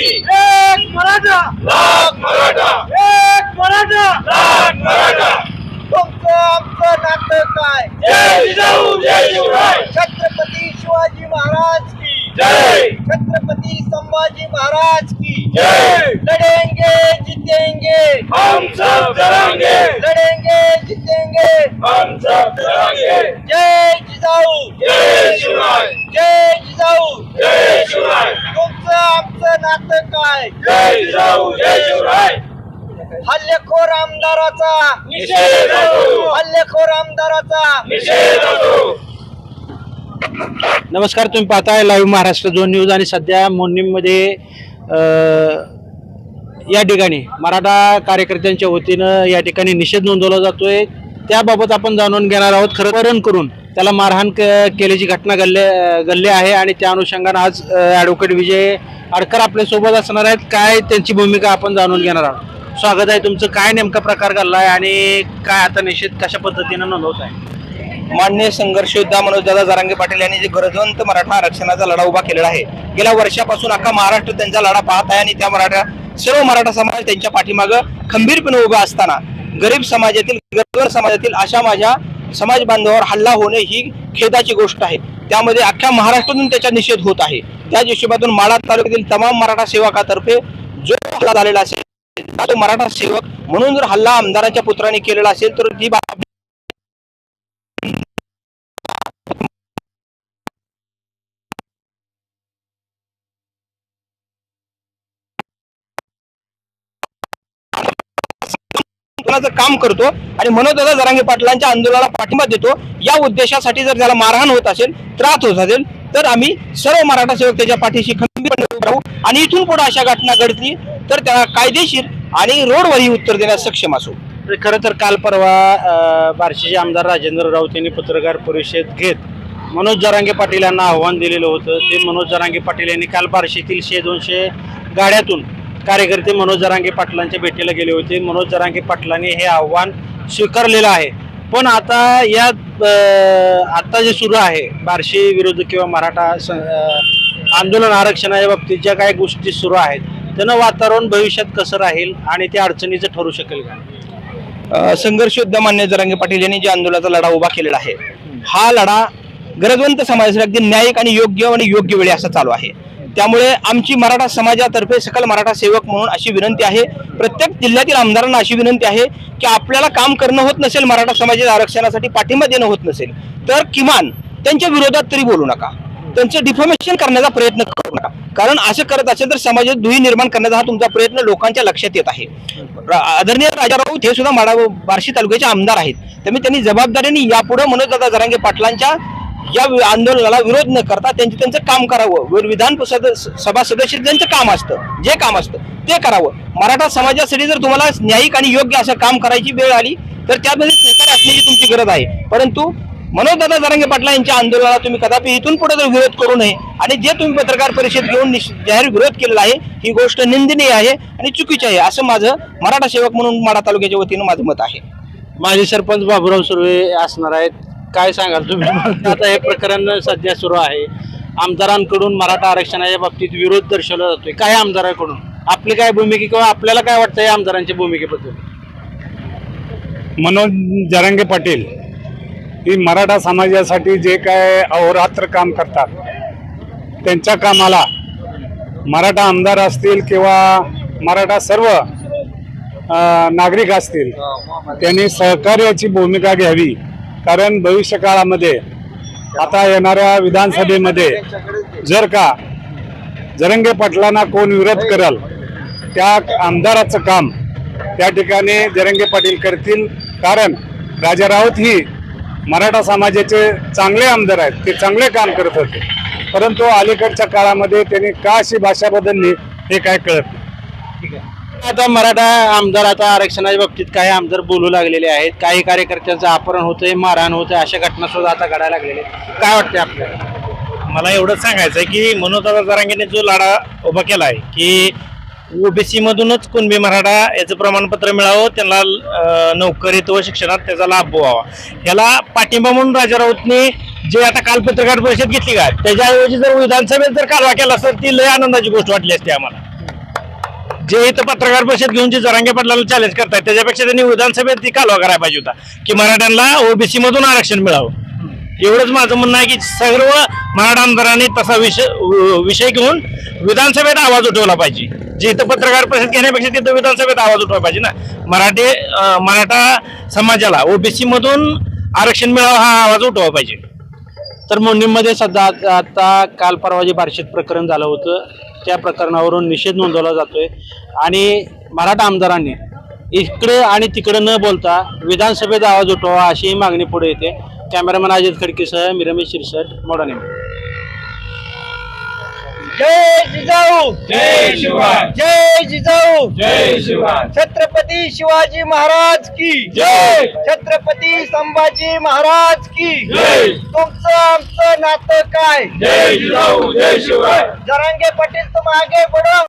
एक मराठा. लाख मराठा. एक मराठा. लाख मराठा. तुमचं आमचं नातं काय? जय जिजाऊ जय शिवराय. छत्रपती शिवाजी महाराज की. जय. छत्रपती संभाजी महाराज की. जय. लढेंगे जीतेंगे. हम सब डरांगे लढेंगे जीतेंगे. हम सब डरांगे जय जिजाऊ जय शिवराय जय जिजाऊ जय शिवराय तुमचं काय? जय जिजाऊ जय शिवराय. हल्लेखोर आमदाराचा. निषेध असो. हल्लेखोर आमदाराचा. निषेध असो. नमस्कार तुम्ही पाहताय लाईव्ह महाराष्ट्र दोन न्यूज आणि सध्या मोर्निंगमध्ये या ठिकाणी मराठा कार्यकर्त्यांच्या वतीनं या ठिकाणी निषेध नोंदवला जातोय. त्याबाबत आपण जाणून घेणार आहोत. खरं वरण करून त्याला मारहाण क- केल्याची घटना घडले घडली आहे आणि त्या अनुषंगानं आज ॲडव्होकेट विजय आडकर आपल्यासोबत असणार आहेत. काय त्यांची भूमिका आपण जाणून घेणार आहोत. स्वागत आहे तुमचं. काय नेमका प्रकार घडला आहे आणि काय आता निषेध कशा पद्धतीनं नोंदवत आहे? मान्य संघर्ष योद्धा मनोजदादा जरांगे पाटील यांनी जे गरजवंत मराठा आरक्षणाचा लढा उभा केलेला आहे. गेल्या वर्षापासून अख्खा महाराष्ट्र त्यांचा लढा पाहत आहे आणि त्या मराठा सर्व मराठा समाज त्यांच्या पाठीमागं खंबीरपणे उभा असताना गरीब समाजातील गरगर समाजातील अशा माझ्या समाज बांधवावर हल्ला होणे ही खेदाची गोष्ट आहे. त्यामध्ये अख्ख्या महाराष्ट्रातून त्याचा निषेध होत आहे. त्याच हिशोबातून माळा तालुक्यातील तमाम मराठा सेवकातर्फे जो हल्ला झालेला असेल तो मराठा सेवक म्हणून जर हल्ला आमदाराच्या पुत्राने केलेला असेल तर ती बाब आंदोलनाचं काम करतो आणि मनोजदादा जरांगे पाटलांच्या आंदोलनाला पाठिंबा देतो या उद्देशासाठी जर त्याला मारहाण होत असेल त्रास होत असेल तर आम्ही सर्व मराठा सेवक त्याच्या पाठीशी खंबीरपणे राहू आणि इथून पुढे अशा घटना घडली तर त्याला कायदेशीर आणि रोडवरही उत्तर देण्यास सक्षम असू. खरं तर काल परवा बार्शीचे आमदार राजेंद्र राऊत यांनी पत्रकार परिषद घेत मनोज जरांगे पाटील यांना आव्हान दिलेलं होतं. ते मनोज जरांगे पाटील यांनी काल बार्शीतील शे दोनशे गाड्यातून कार्यकर्ते मनोज जरांगे पाटलांच्या भेटीला गेले होते. मनोज जरांगे पाटलांनी हे आव्हान स्वीकारलेलं आहे. पण आता या आता जे सुरू आहे बार्शी विरोध किंवा मराठा आंदोलन आरक्षणाच्या बाबतीत ज्या काही गोष्टी सुरू आहेत त्यानं वातावरण भविष्यात कसं राहील आणि ते अडचणीचं ठरू शकेल का? अ, संघर्ष मान्य जरांगे पाटील यांनी जे आंदोलनाचा लढा उभा केलेला आहे हा लढा गरजवंत समाजासाठी अगदी न्यायिक आणि योग्य आणि योग्य वेळी असा चालू आहे. त्यामुळे आमची मराठा समाजातर्फे सकल मराठा सेवक म्हणून अशी विनंती आहे. प्रत्येक जिल्ह्यातील आमदारांना अशी विनंती आहे की आपल्याला काम करणं होत नसेल मराठा समाजाच्या आरक्षणासाठी पाठिंबा देणं होत नसेल तर किमान त्यांच्या विरोधात तरी बोलू नका. त्यांचं डिफॉर्मेशन करण्याचा प्रयत्न करू नका. कारण असं करत असेल तर समाजात दुही निर्माण करण्याचा हा तुमचा प्रयत्न लोकांच्या लक्षात येत आहे. आदरणीय राजा राऊत हे सुद्धा माडा बार्शी तालुक्याचे आमदार आहेत. त्यामुळे त्यांनी जबाबदारीने यापुढे मनोजदादा जरांगे पाटलांच्या या वि- आंदोलनाला विरोध न करता त्यांचं त्यांचं काम करावं. विधान सभा सदस्य त्यांचं काम असतं जे काम असतं ते करावं. मराठा समाजासाठी जर तुम्हाला न्यायिक आणि योग्य असं काम करायची वेळ आली तर त्यामध्ये सहकार असण्याची तुमची गरज आहे. परंतु मनोजदादा जरांगे पाटला यांच्या आंदोलनाला तुम्ही कदापि इथून पुढे जर विरोध करू नये आणि जे तुम्ही पत्रकार परिषद घेऊन जाहीर विरोध केलेला आहे ही गोष्ट निंदनीय आहे आणि चुकीची आहे असं माझं मराठा सेवक म्हणून माडा तालुक्याच्या वतीनं माझं मत आहे. माझे सरपंच बाबुराव सुर्वे असणार आहेत. काय सांगाल? तुम्ही आता हे प्रकरण सध्या सुरू आहे. आमदारांकडून मराठा आरक्षणाच्या बाबतीत विरोध दर्शवला जातोय. काय आमदारांकडून? आपली काय भूमिका किंवा आपल्याला काय वाटतं या आमदारांच्या भूमिकेबद्दल? मनोज जरांगे पाटील ही मराठा समाजासाठी जे काय अहोरात्र काम करतात त्यांच्या कामाला मराठा आमदार असतील किंवा मराठा सर्व नागरिक असतील त्यांनी सहकार्याची भूमिका घ्यावी. कारण भविष्यकाळामध्ये आता येणाऱ्या विधानसभेमध्ये जर का जरंगे पाटलांना कोण विरोध करल त्या आमदाराचं काम त्या ठिकाणी जरंगे पाटील करतील. कारण राजा राऊत ही मराठा समाजाचे चांगले आमदार आहेत ते चांगले काम करत होते. परंतु अलीकडच्या काळामध्ये त्यांनी का अशी भाषा बदलली हे काय कळत नाही. ठीक आहे. आता मराठा आमदार आता आरक्षणाच्या बाबतीत काही आमदार बोलू लागलेले आहेत. काही कार्यकर्त्यांचं अपहरण होतंय मारहाण होतंय अशा घटना सुद्धा आता घडायला लागलेल्या आहेत. काय वाटतंय आपल्याला? मला एवढंच सांगायचं आहे की मनोजदादा जरांगेने जो लढा उभा केला आहे की ओबीसी मधूनच कुणबी मराठा याचं प्रमाणपत्र मिळावं त्यांना अं, नोकरीत व शिक्षणात त्याचा लाभ व्हावा. याला पाठिंबा म्हणून राजा राऊतने जे आता काल पत्रकार परिषद घेतली का त्याच्याऐवजी जर विधानसभेत जर कालवा केला असता ती लय आनंदाची गोष्ट वाटली असते आम्हाला. जे इथं पत्रकार परिषद घेऊन जे जरांगे पाटलाला चॅलेंज करतात त्याच्यापेक्षा त्यांनी विधानसभेत ती कालवा करायला पाहिजे होता. की मराठ्यांना ओबीसी मधून आरक्षण मिळावं. एवढंच माझं म्हणणं आहे की सर्व मराठा आमदारांनी तसा विषय विषय घेऊन विधानसभेत आवाज उठवला पाहिजे. जे इथं पत्रकार परिषद घेण्यापेक्षा तिथं विधानसभेत आवाज उठवला पाहिजे ना. मराठी मराठा समाजाला ओबीसी मधून आरक्षण मिळावं हा आवाज उठवला पाहिजे. तर मोडणीमध्ये सध्या आता- आता काल परवा जे बार्शीत प्रकरण झालं होतं त्या प्रकरणावरून निषेध नोंदवला जातोय. आणि मराठा आमदारांनी इकडे आणि तिकडे न बोलता विधानसभेत आवाज उठवा अशीही मागणी पुढे येते. कॅमेरामॅन अजित खडकेसह मी रमेश शिरसट मोडाने. जय जिजाऊ. जय शिवराय जय जिजाऊ. जय शिवराय छत्रपती शिवाजी महाराज की. जय. छत्रपती संभाजी महाराज की. जय. तुमचं आमचं नातं काय? जय जिजाऊ जय शिवराय जरांगे पाटील आगे बढ़ो.